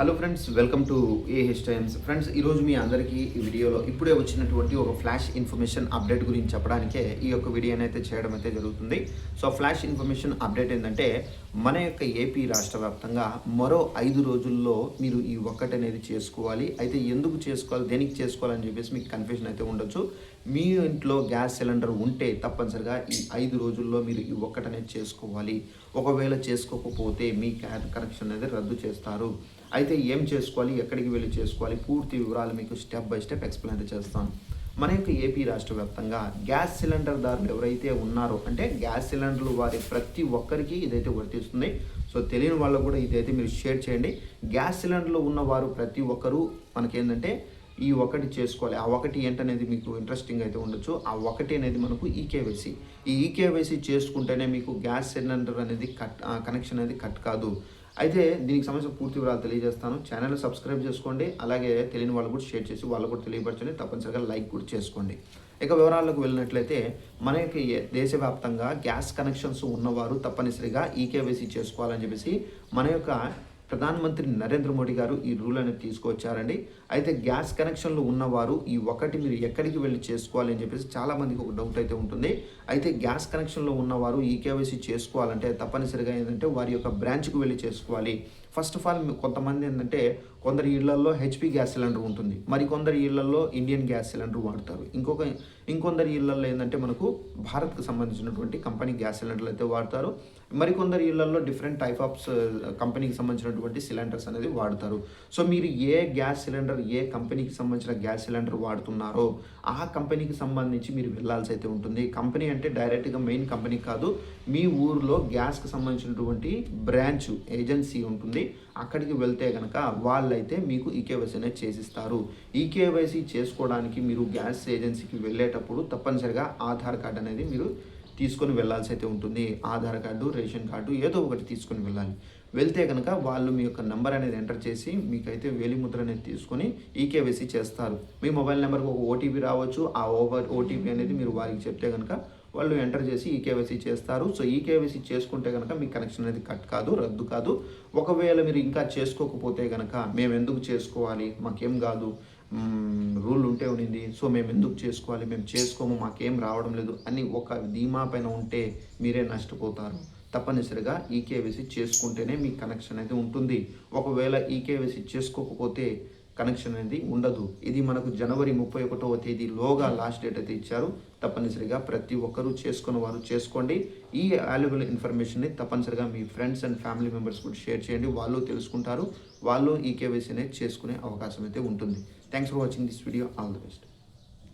Hello friends welcome to AH times friends ఈరోజు మీ అందరికీ ఈ వీడియోలో ఇప్పుడే వచ్చినటువంటి ఒక ఫ్లాష్ ఇన్ఫర్మేషన్ అప్డేట్ గురించి చెప్పడానికే ఈ యొక్క వీడియోని అయితే చేయడం అయితే జరుగుతుంది. సో ఫ్లాష్ ఇన్ఫర్మేషన్ అప్డేట్ ఏంటంటే మన యొక్క ఏపీ రాష్ట్ర వ్యాప్తంగా మరో ఐదు రోజుల్లో మీరు ఈ ఒక్కటి అనేది చేసుకోవాలి. అయితే ఎందుకు చేసుకోవాలి? దేనికి చేసుకోవాలని చెప్పేసి మీకు కన్ఫ్యూజన్ అయితే ఉండొచ్చు. మీ ఇంట్లో గ్యాస్ సిలిండర్ ఉంటే తప్పనిసరిగా ఈ ఐదు రోజుల్లో మీరు ఈ ఒక్కటి అనేది చేసుకోవాలి. ఒకవేళ చేసుకోకపోతే మీ క్యాబ్ కనెక్షన్ అనేది రద్దు చేస్తారు. అయితే ఏం చేసుకోవాలి? ఎక్కడికి వెళ్ళి చేసుకోవాలి? పూర్తి వివరాలు మీకు స్టెప్ బై స్టెప్ ఎక్స్ప్లెయిన్ చేస్తాను. మన యొక్క ఏపీ రాష్ట్ర వ్యాప్తంగా గ్యాస్ సిలిండర్ దారులు ఎవరైతే ఉన్నారో అంటే గ్యాస్ సిలిండర్లు వారి ప్రతి ఒక్కరికి ఇదైతే వర్తిస్తుంది. సో తెలియని వాళ్ళకు కూడా ఇదైతే మీరు షేర్ చేయండి. గ్యాస్ సిలిండర్లు ఉన్న వారు ప్రతి ఒక్కరూ మనకేంటంటే ఈ ఒకటి చేసుకోవాలి. ఆ ఒకటి ఏంటనేది మీకు ఇంట్రెస్టింగ్ అయితే ఉండొచ్చు. ఆ ఒకటి అనేది మనకు ఈకేవైసీ ఈ ఈకేవైసీ చేసుకుంటేనే మీకు గ్యాస్ సిలిండర్ అనేది కట్ కనెక్షన్ అనేది కట్ కాదు. అయితే దీనికి సంబంధించిన పూర్తి వివరాలు తెలియజేస్తాను. ఛానల్ సబ్స్క్రైబ్ చేసుకోండి. అలాగే తెలియని వాళ్ళు కూడా షేర్ చేసి వాళ్ళు కూడా తెలియపరచండి. తప్పనిసరిగా లైక్ కూడా చేసుకోండి. ఇక వివరాలకు వెళ్ళినట్లయితే మన యొక్క దేశవ్యాప్తంగా గ్యాస్ కనెక్షన్స్ ఉన్నవారు తప్పనిసరిగా ఈకేవైసీ చేసుకోవాలని చెప్పేసి మన యొక్క ప్రధానమంత్రి నరేంద్ర మోడీ గారు ఈ రూల్ అనేది తీసుకొచ్చారండి. అయితే గ్యాస్ కనెక్షన్లు ఉన్నవారు ఈ ఒకటి మీరు ఎక్కడికి వెళ్ళి చేసుకోవాలి అని చెప్పేసి చాలామందికి ఒక డౌట్ అయితే ఉంటుంది. అయితే గ్యాస్ కనెక్షన్లో ఉన్నవారు ఈ కేవైసీ చేసుకోవాలంటే తప్పనిసరిగా ఏంటంటే వారి యొక్క బ్రాంచ్కి వెళ్ళి చేసుకోవాలి. ఫస్ట్ ఆఫ్ ఆల్ కొంతమంది ఏంటంటే కొందరి ఇళ్ళలో హెచ్పి గ్యాస్ సిలిండర్ ఉంటుంది. మరి కొందరి ఇళ్ళలో ఇండియన్ గ్యాస్ సిలిండర్ వాడతారు. ఇంకొక ఇంకొందరి ఇళ్ళలో ఏంటంటే మనకు భారత్కు సంబంధించినటువంటి కంపెనీ గ్యాస్ సిలిండర్లు అయితే వాడతారు. మరికొందరి ఇళ్ళలో డిఫరెంట్ టైప్ ఆఫ్ కంపెనీకి సంబంధించినటువంటి సిలిండర్స్ అనేది వాడతారు. సో మీరు ఏ గ్యాస్ సిలిండర్ ఏ కంపెనీకి సంబంధించిన గ్యాస్ సిలిండర్ వాడుతున్నారో ఆ కంపెనీకి సంబంధించి మీరు వెళ్ళాల్సి అయితే ఉంటుంది. కంపెనీ అంటే డైరెక్ట్గా మెయిన్ కంపెనీ కాదు మీ ఊరిలో గ్యాస్కి సంబంధించినటువంటి బ్రాంచ్ ఏజెన్సీ ఉంటుంది. అక్కడికి వెళ్తే కనుక వాళ్ళైతే మీకు ఈకేవైసీ అనేది చేసిస్తారు. ఈకేవైసీ చేసుకోవడానికి మీరు గ్యాస్ ఏజెన్సీకి వెళ్ళేటప్పుడు తప్పనిసరిగా ఆధార్ కార్డ్ అనేది మీరు తీసుకొని వెళ్ళాల్సి అయితే ఉంటుంది. ఆధార్ కార్డు రేషన్ కార్డు ఏదో ఒకటి తీసుకొని వెళ్ళాలి. వెళ్తే కనుక వాళ్ళు మీ యొక్క నెంబర్ అనేది ఎంటర్ చేసి మీకైతే వేలిముద్ర అనేది తీసుకొని ఈకేవైసీ చేస్తారు. మీ మొబైల్ నెంబర్కి ఒక ఓటీపీ రావచ్చు. ఆ ఓవర్ ఓటీపీ అనేది మీరు వారికి చెప్తే కనుక వాళ్ళు ఎంటర్ చేసి ఈకేవైసీ చేస్తారు. సో ఈకేవైసీ చేసుకుంటే కనుక మీ కనెక్షన్ అనేది కట్ కాదు రద్దు కాదు. ఒకవేళ మీరు ఇంకా చేసుకోకపోతే కనుక మేము ఎందుకు చేసుకోవాలి? మాకేం కాదు. రూల్ ఉంటే ఉన్నింది సో మేము ఎందుకు చేసుకోవాలి? మేము చేసుకోము మాకేం రావడం లేదు అని ఒక ధీమా పైన ఉంటే మీరే నష్టపోతారు. తప్పనిసరిగా ఈకేవీసీ చేసుకుంటేనే మీ కనెక్షన్ అయితే ఉంటుంది. ఒకవేళ ఈకేవీసీ చేసుకోకపోతే కనెక్షన్ అనేది ఉండదు. ఇది మనకు జనవరి ముప్పై ఒకటవ తేదీలోగా లాస్ట్ డేట్ అయితే ఇచ్చారు. తప్పనిసరిగా ప్రతి ఒక్కరూ చేసుకున్న వారు చేసుకోండి. ఈ వాల్యుబుల్ ఇన్ఫర్మేషన్ని తప్పనిసరిగా మీ ఫ్రెండ్స్ అండ్ ఫ్యామిలీ మెంబర్స్ కూడా షేర్ చేయండి. వాళ్ళు తెలుసుకుంటారు. వాళ్ళు ఈ కేవైసీ అనేది చేసుకునే అవకాశం అయితే ఉంటుంది. Thanks for watching this video all the best